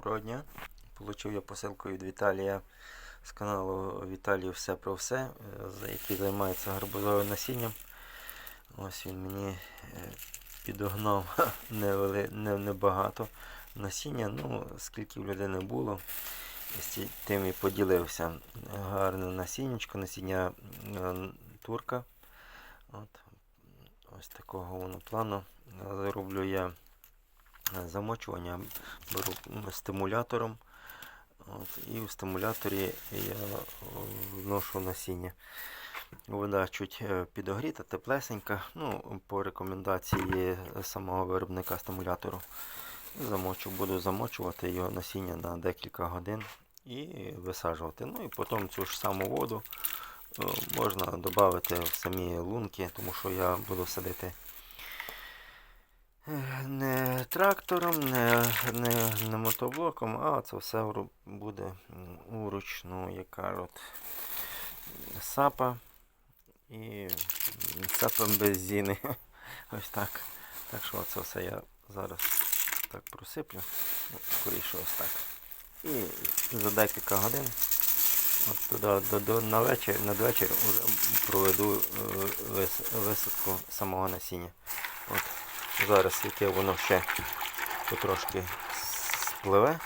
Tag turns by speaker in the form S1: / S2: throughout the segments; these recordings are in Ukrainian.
S1: Доброго дня. Получив я посилку від Віталія з каналу Віталій Все про все, е, який займається гарбузовим насінням. Ось він мені е, підогнав небагато насіння. Ну, скільки в людини було, з тим і поділився. Гарне насіннячко, насіння е, турка. От. Ось такого воно плану. Роблю я замочування беру стимулятором. От, і в стимуляторі я вношу насіння. Вода чуть е, підогріта, теплесенька. Ну, по рекомендації самого виробника стимулятору. Замочу, буду замочувати його насіння на декілька годин і висаджувати. Ну і потім цю ж саму воду е, можна додати в самі лунки, тому що я буду садити Е, не трактором, не, не, не мотоблоком, а це все буде уручну, як кажуть, сапа і сапа без зіни. Ось так. Так що це все я зараз так просиплю. Скоріше ось так. І за декілька годин от туди до, до, на вечір, надвечір вже проведу е, вис, висадку самого насіння. От. Зараз яке воно ще потрошки спливе,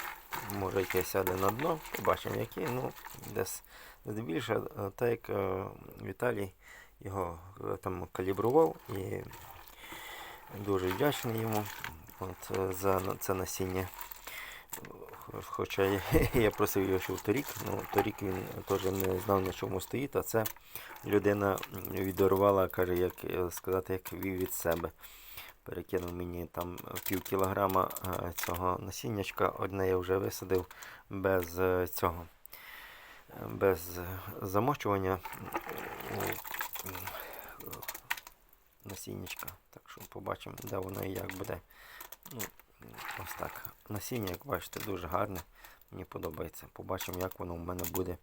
S1: може яке сяде на дно, побачимо які, ну десь здебільше, е, так як е, Віталій його е, там калібрував і дуже вдячний йому. От, за це насіння. Хоча я, я просив його ще в торік, ну торік він теж не знав на чому стоїть, а це людина віддарувала, каже, як сказати, як вів від себе перекинув мені там пів кілограма е, цього насіннячка. Одне я вже висадив без е, цього, без замочування насіннячка. Так що побачимо, де воно і як буде. Ну, ось так. Насіння, як бачите, дуже гарне. Мені подобається. Побачимо, як воно в мене буде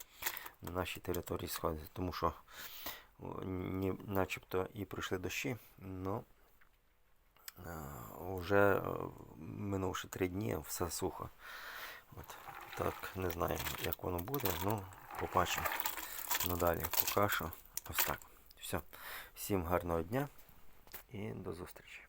S1: на нашій території сходити. Тому що ні, начебто і пройшли дощі, але вже е, минувши три дні, все сухо. От, так, не знаю, як воно буде, ну, побачимо. Ну далі, покажу. ось так. Все. Всім гарного дня і до зустрічі.